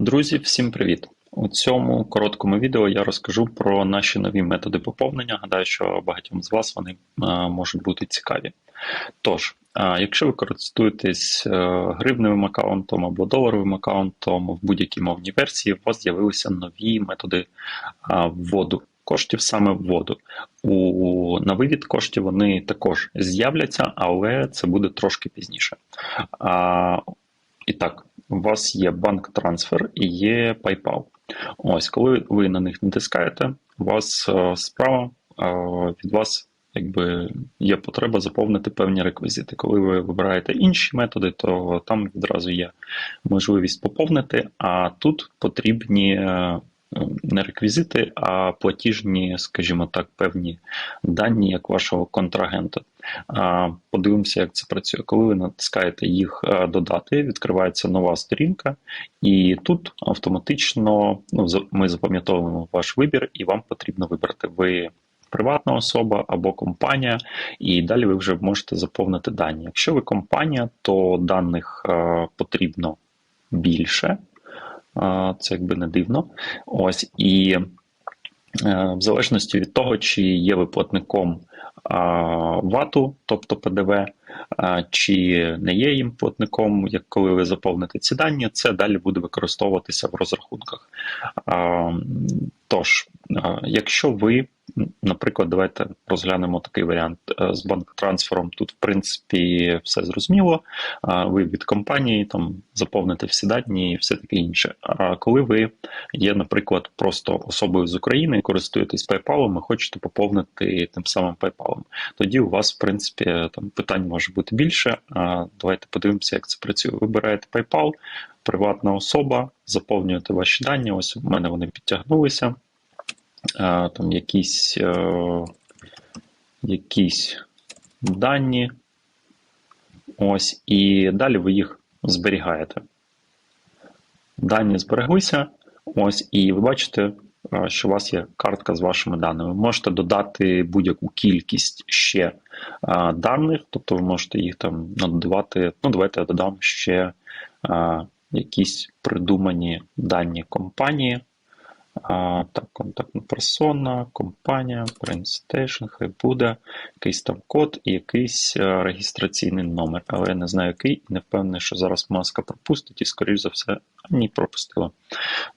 Друзі, всім привіт! У цьому короткому відео я розкажу про наші нові методи поповнення. Гадаю, що багатьом з вас вони можуть бути цікаві. Тож, якщо ви користуєтесь гривневим аккаунтом або доларовим аккаунтом в будь-якій мовній версії, у вас з'явилися нові методи вводу коштів саме в воду. У на вивід коштів вони також з'являться, але це буде трошки пізніше. І так, у вас є банк трансфер і є PayPal. Ось, коли ви на них натискаєте, у вас е, справа е, від вас якби є потреба заповнити певні реквізити. Коли ви вибираєте інші методи, то там відразу є можливість поповнити, а тут потрібні е, не реквізити, а платіжні, скажімо так, певні дані як вашого контрагента. Подивимося, як це працює. Коли ви натискаєте їх е, додати, відкривається нова сторінка, і тут автоматично ну, ми запам'ятовуємо ваш вибір, і вам потрібно вибрати ви. Приватна особа або компанія, і далі ви вже можете заповнити дані. Якщо ви компанія, то даних е, потрібно більше, це якби не дивно. Ось і е, в залежності від того, чи є ви платником вату, тобто ПДВ, чи не є їм платником, як коли ви заповните ці дані, це далі буде використовуватися в розрахунках. Тож, якщо ви Наприклад, давайте розглянемо такий варіант е, з банк-трансфером. Тут, в принципі, все зрозуміло. Ви від компанії там заповните всі дані і все таке інше. А коли ви є, наприклад, просто особою з України, користуєтесь PayPal, і хочете поповнити тим самим PayPal, тоді у вас, в принципі, там питань може бути більше. Давайте подивимося, як це працює. Вибираєте PayPal, приватна особа, заповнюєте ваші дані. Ось у мене вони підтягнулися там якісь е, якісь дані. Ось, і далі ви їх зберігаєте. Дані збереглися. Ось, і ви бачите, що у вас є картка з вашими даними. Ви можете додати будь-яку кількість ще даних, тобто ви можете їх там надавати. Ну, давайте я додам ще якісь придумані дані компанії. А, Так, контактна персона, компанія, PrintStation, хай буде, якийсь там код і якийсь е, реєстраційний номер. Але я не знаю, який, і не впевнений, що зараз маска пропустить, і, скоріш за все, ні, пропустила.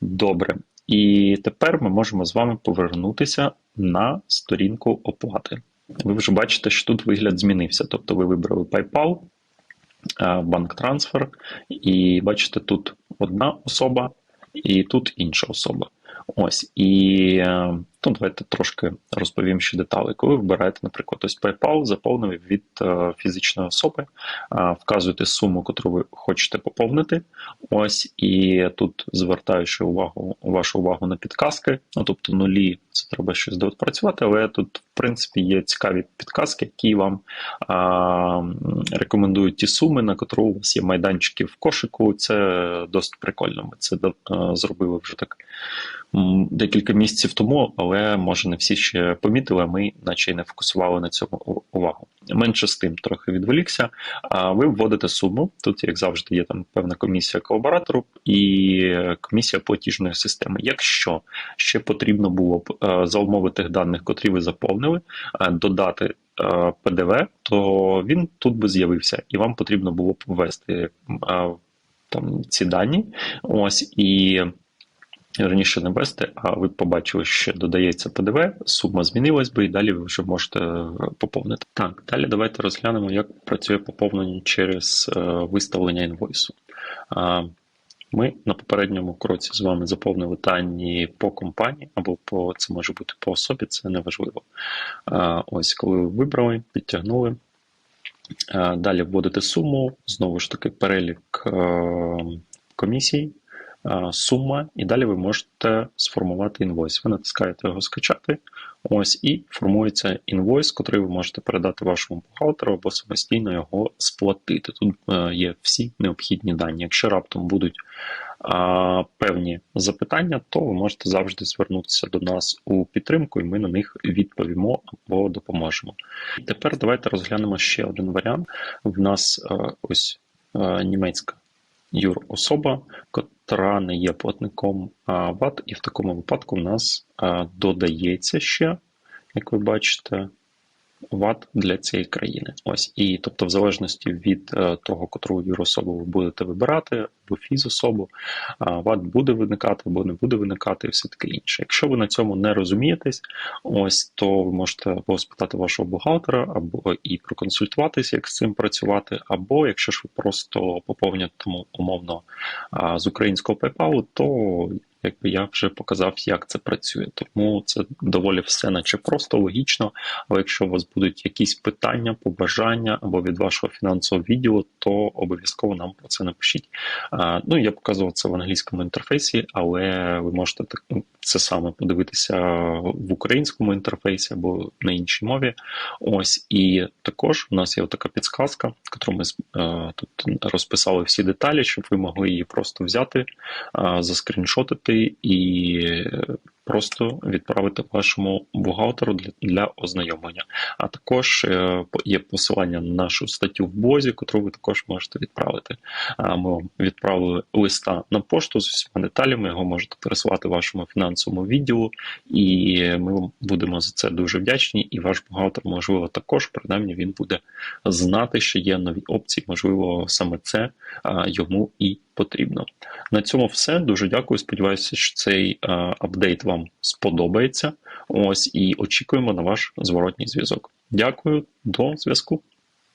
Добре. І тепер ми можемо з вами повернутися на сторінку оплати. Ви вже бачите, що тут вигляд змінився. Тобто ви вибрали PayPal, е, банк трансфер, і бачите, тут одна особа, і тут інша особа. Ось і е, ну, давайте трошки розповім ще деталі. Коли ви вибираєте, наприклад, ось PayPal, заповнив від е, фізичної особи, вказуєте суму, яку ви хочете поповнити. Ось і тут звертаючи увагу вашу увагу на підказки, ну тобто нулі, це треба щось допрацювати, але тут, в принципі, є цікаві підказки, які вам а, рекомендують ті суми, на котру у вас є майданчики в кошику. Це досить прикольно. Ми це а, зробили вже так декілька місяців тому, але може не всі ще помітили, ми наче й не фокусували на цьому увагу. Менше з тим трохи відволікся. А ви вводите суму. Тут, як завжди, є там певна комісія колаборатору і комісія платіжної системи. Якщо ще потрібно було б е, за умови тих даних, котрі ви заповнили, е, додати. Е, ПДВ, то він тут би з'явився, і вам потрібно було б ввести там ці дані. Ось і раніше не ввести, а ви побачили, що додається ПДВ, сума змінилась би, і далі ви вже можете е, поповнити. Так, далі давайте розглянемо, як працює поповнення через е, виставлення інвойсу. Ми на попередньому кроці з вами заповнили дані по компанії, або по це може бути по особі, це не важливо. Ось, коли ви вибрали, підтягнули. Далі вводите суму, знову ж таки, перелік е, комісій. Е, сума, і далі ви можете сформувати інвойс. Ви натискаєте його скачати, ось і формується інвойс, котрий ви можете передати вашому бухгалтеру або самостійно його сплатити. Тут е, є всі необхідні дані. Якщо раптом будуть а, певні запитання, то ви можете завжди звернутися до нас у підтримку, і ми на них відповімо або допоможемо. Тепер давайте розглянемо ще один варіант. В нас е, ось німецька юрособа, котра не є платником ВАТ, і в такому випадку в нас додається ще, як ви бачите, ВАТ для цієї країни. Ось і тобто, в залежності від е, того, котру юрособу ви будете вибирати, або фізособу, ВАТ буде виникати або не буде виникати, і все таке інше. Якщо ви на цьому не розумієтесь, ось то ви можете або спитати вашого бухгалтера, або і проконсультуватися, як з цим працювати, або якщо ж ви просто поповнюєте умовно з українського PayPal, то якби я вже показав, як це працює. Тому це доволі все наче просто логічно. Але якщо у вас будуть якісь питання, побажання або від вашого фінансового відділу, то обов'язково нам про це напишіть. Ну я показував це в англійському інтерфейсі, але ви можете ну, це саме подивитися в українському інтерфейсі або на іншій мові. Ось і також у нас є така підсказка, яку ми тут розписали всі деталі, щоб ви могли її просто взяти, е, заскріншотити і просто відправити вашому бухгалтеру для, ознайомлення. А також е, є посилання на нашу статтю в Бозі, яку ви також можете відправити. Ми вам відправили листа на пошту з усіма деталями. Його можете пересилати вашому фінансовому відділу, і ми вам будемо за це дуже вдячні. І ваш бухгалтер, можливо, також принаймні він буде знати, що є нові опції. Можливо, саме це йому і потрібно. На цьому все. Дуже дякую. Сподіваюся, що цей апдейт вам сподобається. Ось і очікуємо на ваш зворотній зв'язок. Дякую, до зв'язку.